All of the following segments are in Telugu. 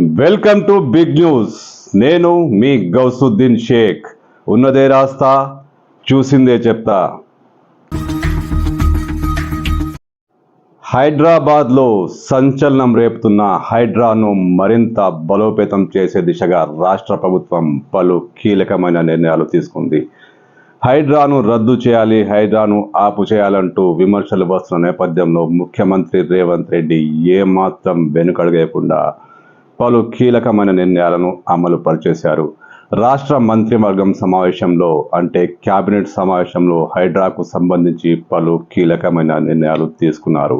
Welcome to big news. నేను మీ గౌసుద్దీన్ షేక్. ఉన్నదే రాస్తా చూసిందే చెప్తా. హైదరాబాద్లో సంచలనం రేపుతున్న హైడ్రాను మరింత బలోపేతం చేసే దిశగా రాష్ట్ర ప్రభుత్వం పలు కీలకమైన నిర్ణయాలు తీసుకుంది. హైడ్రాను రద్దు చేయాలి హైడ్రాను ఆపు చేయాలంటూ విమర్శలు వస్తున్న నేపథ్యంలో ముఖ్యమంత్రి రేవంత్ రెడ్డి ఏమాత్రం వెనుకడగేయకుండా పలు కీలకమైన నిర్ణయాలను అమలు పరిచేశారు. రాష్ట్ర మంత్రివర్గం సమావేశంలో అంటే కేబినెట్ సమావేశంలో హైడ్రాకు సంబంధించి పలు కీలకమైన నిర్ణయాలు తీసుకున్నారు.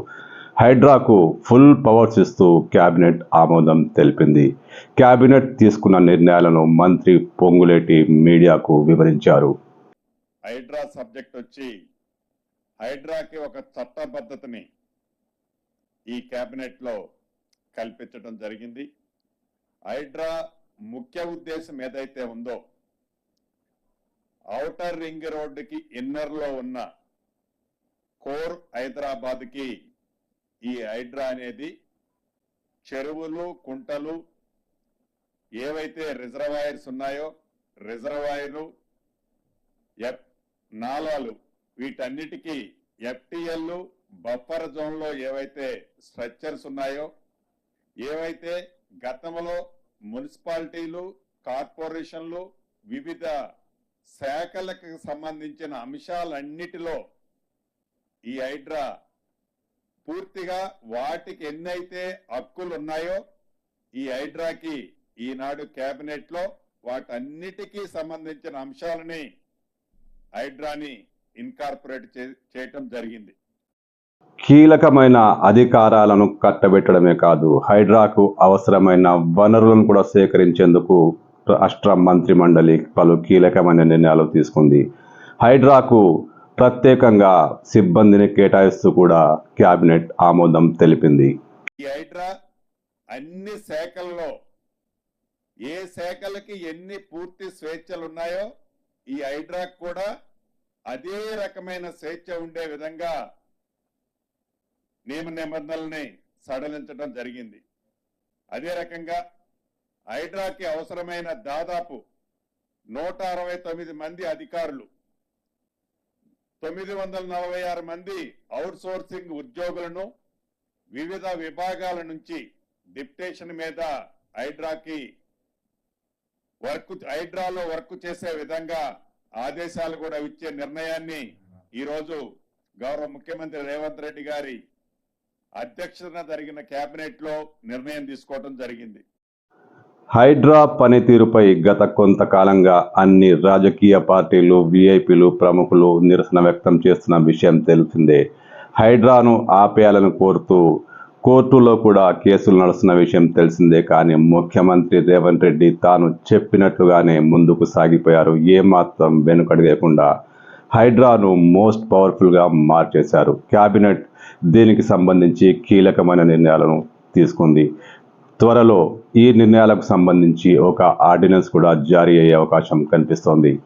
హైడ్రాకు ఫుల్ పవర్స్ ఇస్తూ కేబినెట్ ఆమోదం తెలిపింది. కేబినెట్ తీసుకున్న నిర్ణయాలను మంత్రి పొంగులేటి మీడియాకు వివరించారు. హైడ్రా సబ్జెక్ట్ వచ్చి హైడ్రాకి ఒక చట్టబద్ధతని ఈ కేబినెట్లో కల్పించడం జరిగింది. హైడ్రా ముఖ్య ఉద్దేశం ఏదైతే ఉందో ఔటర్ రింగ్ రోడ్డుకి ఇన్నర్లో ఉన్న కోర్ హైదరాబాద్కి ఈ హైడ్రా అనేది చెరువులు కుంటలు ఏవైతే రిజర్వాయర్స్ ఉన్నాయో రిజర్వాయర్లు ఎఫ్ నాలాలు వీటన్నిటికీ ఎఫ్టిఎల్ బఫర్ జోన్లో ఏవైతే స్ట్రక్చర్స్ ఉన్నాయో ఏవైతే గతంలో మున్సిపాలిటీలు కార్పొరేషన్లు వివిధ శాఖలకు సంబంధించిన అంశాలన్నిటిలో ఈ హైడ్రా పూర్తిగా వాటికి ఎన్నైతే హక్కులు ఉన్నాయో ఈ హైడ్రాకి ఈనాడు కేబినెట్లో వాటన్నిటికీ సంబంధించిన అంశాలని హైడ్రాని ఇన్కార్పొరేట్ చే- చేయటం జరిగింది. కీలకమైన అధికారాలను కట్టబెట్టడమే కాదు హైడ్రాకు అవసరమైన వనరులను కూడా సేకరించేందుకు రాష్ట్ర మంత్రి మండలి పలు కీలకమైన నిర్ణయాలు తీసుకుంది. హైడ్రాకు ప్రత్యేకంగా సిబ్బందిని కేటాయిస్తూ కూడా కేబినెట్ ఆమోదం తెలిపింది. ఈ హైడ్రా అన్ని శాఖల్లో ఏ శాఖలకి ఎన్ని పూర్తి స్వేచ్ఛలు ఉన్నాయో ఈ హైడ్రాకు కూడా అదే రకమైన స్వేచ్ఛ ఉండే విధంగా నియమ నిబంధనల్ని సడలించడం జరిగింది. అదే రకంగా హైడ్రాకి అవసరమైన దాదాపు నూట అరవై తొమ్మిది మంది అధికారులు తొమ్మిది వందల నలభై ఆరు మంది అవుట్సోర్సింగ్ ఉద్యోగులను వివిధ విభాగాల నుంచి డిప్టేషన్ మీద హైడ్రాకి వర్క్ హైడ్రాలో వర్క్ చేసే విధంగా ఆదేశాలు కూడా ఇచ్చే నిర్ణయాన్ని ఈరోజు గౌరవ ముఖ్యమంత్రి రేవంత్ రెడ్డి గారి అధ్యక్షతన జరిగిన కేబినెట్లో నిర్ణయం తీసుకోవడం జరిగింది. హైడ్రా పనితీరుపై గత కొంతకాలంగా అన్ని రాజకీయ పార్టీలు విఐపిలు ప్రముఖులు నిరసన వ్యక్తం చేస్తున్న విషయం తెలిసిందే. హైడ్రాను ఆపేయాలని కోరుతూ కోర్టులో కూడా కేసులు నడుస్తున్న విషయం తెలిసిందే కానీ ముఖ్యమంత్రి రేవంత్ రెడ్డి తాను చెప్పినట్లుగానే ముందుకు సాగిపోయారు. ఏమాత్రం వెనుకడగకుండా హైడ్రాను మోస్ట్ పవర్ఫుల్గా మార్చేశారు. క్యాబినెట్ దీనికి సంబంధించి కీలకమైన నిర్ణయాలను తీసుకుంది. త్వరలో ఈ నిర్ణయాలకు సంబంధించి ఒక ఆర్డినెన్స్ కూడా జారీ అయ్యే అవకాశం కనిపిస్తోంది.